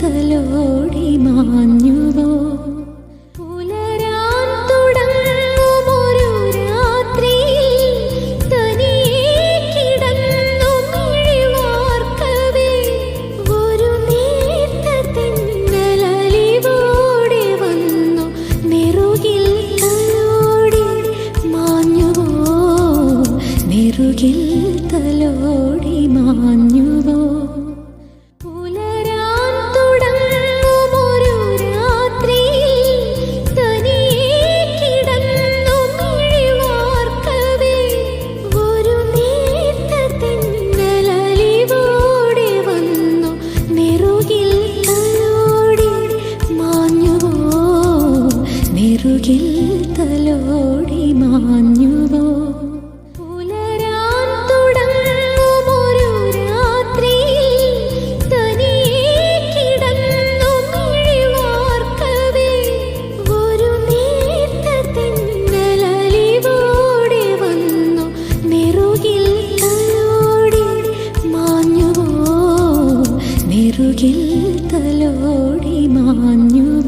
തലോടി മാഞ്ഞുവോ നേർത്ത തലോടി മാഞ്ഞുവോ? തലോടി മാഞ്ഞുവോ?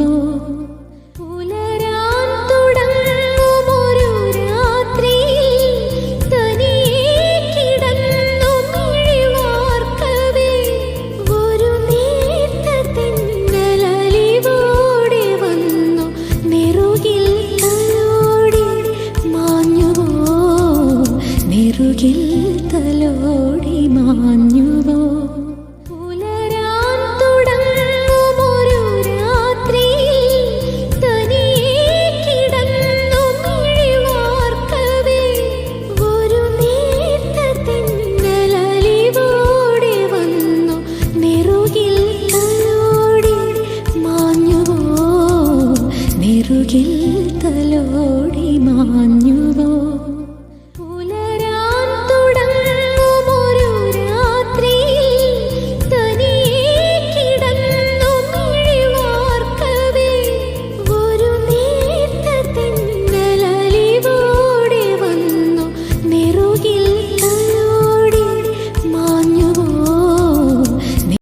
മാഞ്ഞുവോ നെറുകിൽ തലോടി മാഞ്ഞു